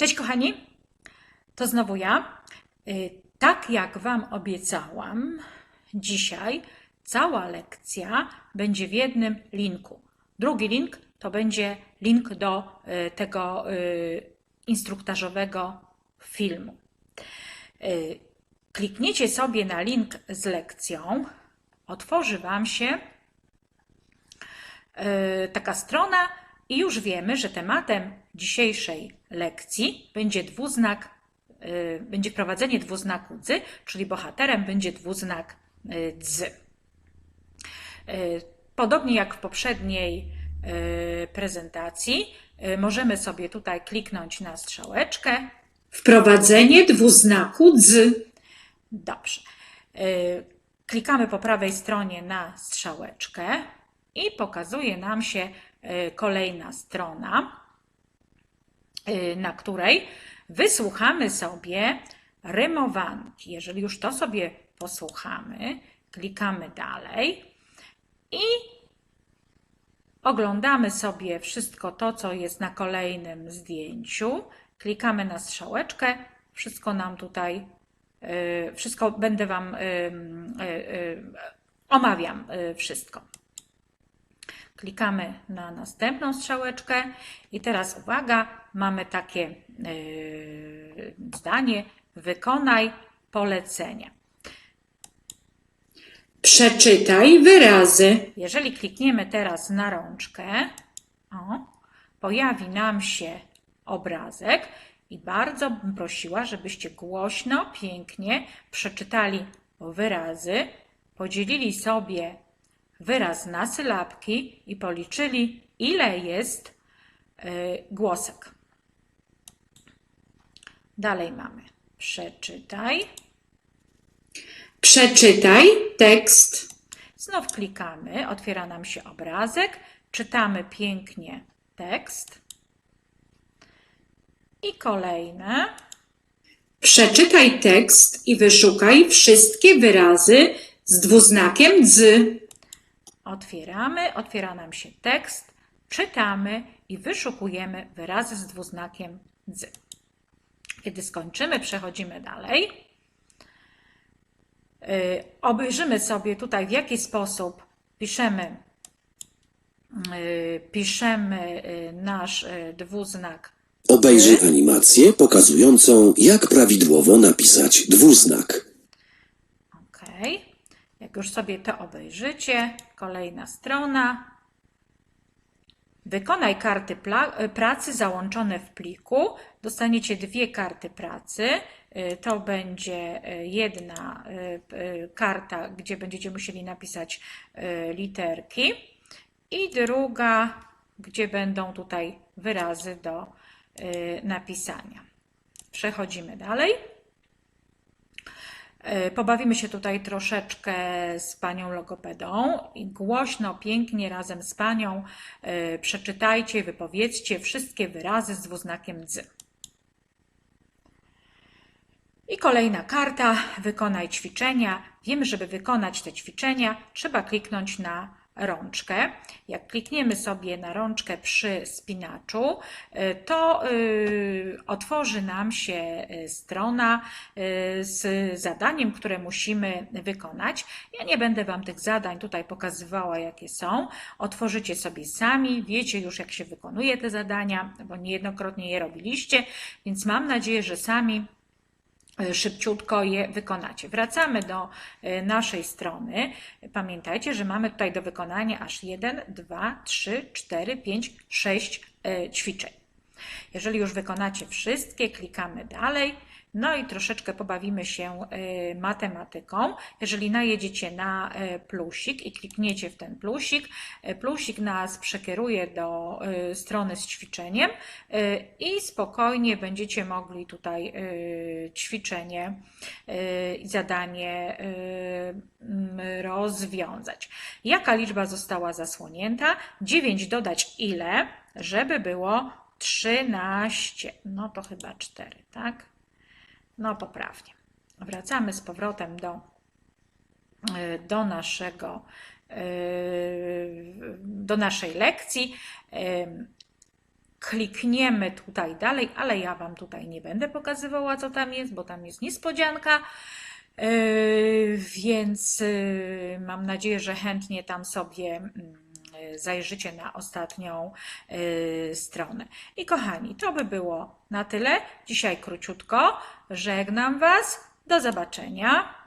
Cześć kochani, to znowu ja. Y, Tak jak Wam obiecałam, dzisiaj cała lekcja będzie w jednym linku. Drugi link to będzie link do y, tego y, instruktażowego filmu. Klikniecie sobie na link z lekcją, otworzy Wam się taka strona i już wiemy, że tematem dzisiejszej lekcji będzie dwuznak, e, będzie wprowadzenie dwuznaku dzy, czyli bohaterem będzie dwuznak e, dzy. E, Podobnie jak w poprzedniej prezentacji, możemy sobie tutaj kliknąć na strzałeczkę Wprowadzenie dwuznaku dz. Dobrze. Y, Klikamy po prawej stronie na strzałeczkę i pokazuje nam się y, kolejna strona, y, na której wysłuchamy sobie rymowanki. Jeżeli już to sobie posłuchamy, klikamy dalej i oglądamy sobie wszystko to, co jest na kolejnym zdjęciu. Klikamy na strzałeczkę, wszystko nam tutaj Y, Wszystko będę Wam y, y, y, omawiam y, wszystko. Klikamy na następną strzałeczkę i teraz uwaga, mamy takie y, zdanie: wykonaj polecenie. Przeczytaj wyrazy. Jeżeli klikniemy teraz na rączkę, o, pojawi nam się obrazek i bardzo bym prosiła, żebyście głośno, pięknie przeczytali wyrazy, podzielili sobie wyraz na sylabki i policzyli, ile jest y, głosek. Dalej mamy przeczytaj. Przeczytaj tekst. Znów klikamy, otwiera nam się obrazek, czytamy pięknie tekst. I kolejne. Przeczytaj tekst i wyszukaj wszystkie wyrazy z dwuznakiem dz. Otwieramy, otwiera nam się tekst, czytamy i wyszukujemy wyrazy z dwuznakiem dz. Kiedy skończymy, przechodzimy dalej. Yy, Obejrzymy sobie tutaj, w jaki sposób piszemy, yy, piszemy yy, nasz dwuznak Obejrzyj animację pokazującą, jak prawidłowo napisać dwuznak. OK. Jak już sobie to obejrzycie, kolejna strona. Wykonaj karty pla- pracy załączone w pliku. Dostaniecie dwie karty pracy. Y, To będzie y, jedna y, y, karta, gdzie będziecie musieli napisać y, literki, i druga, gdzie będą tutaj wyrazy do y, napisania. Przechodzimy dalej. E, Pobawimy się tutaj troszeczkę z panią logopedą i głośno, pięknie razem z panią e, przeczytajcie, wypowiedzcie wszystkie wyrazy z dwuznakiem dzy. I kolejna karta, wykonaj ćwiczenia. Wiemy, żeby wykonać te ćwiczenia, trzeba kliknąć na rączkę. Jak klikniemy sobie na rączkę przy spinaczu, y, to y, otworzy nam się y, strona z zadaniem, które musimy wykonać. Ja nie będę Wam tych zadań tutaj pokazywała, jakie są. Otworzycie sobie sami, wiecie już, jak się wykonuje te zadania, bo niejednokrotnie je robiliście, więc mam nadzieję, że sami szybciutko je wykonacie. Wracamy do e, naszej strony. Pamiętajcie, że mamy tutaj do wykonania aż 1, 2, 3, 4, 5, 6 e, ćwiczeń. Jeżeli już wykonacie wszystkie, klikamy dalej. No i troszeczkę pobawimy się e, matematyką. Jeżeli najedziecie na e, plusik i klikniecie w ten plusik, e, plusik nas przekieruje do e, strony z ćwiczeniem e, i spokojnie będziecie mogli tutaj e, ćwiczenie e, i zadanie mm, rozwiązać. Jaka liczba została zasłonięta? 9 dodać ile, żeby było 13. No to chyba 4, tak? No poprawnie. Wracamy z powrotem do, y, do naszego y, do naszej lekcji. Klikniemy tutaj dalej, ale ja Wam tutaj nie będę pokazywała, co tam jest, bo tam jest niespodzianka. Yy, Więc yy, mam nadzieję, że chętnie tam sobie mm, zajrzycie na ostatnią yy, stronę. I kochani, to by było na tyle. Dzisiaj króciutko. Żegnam Was. Do zobaczenia.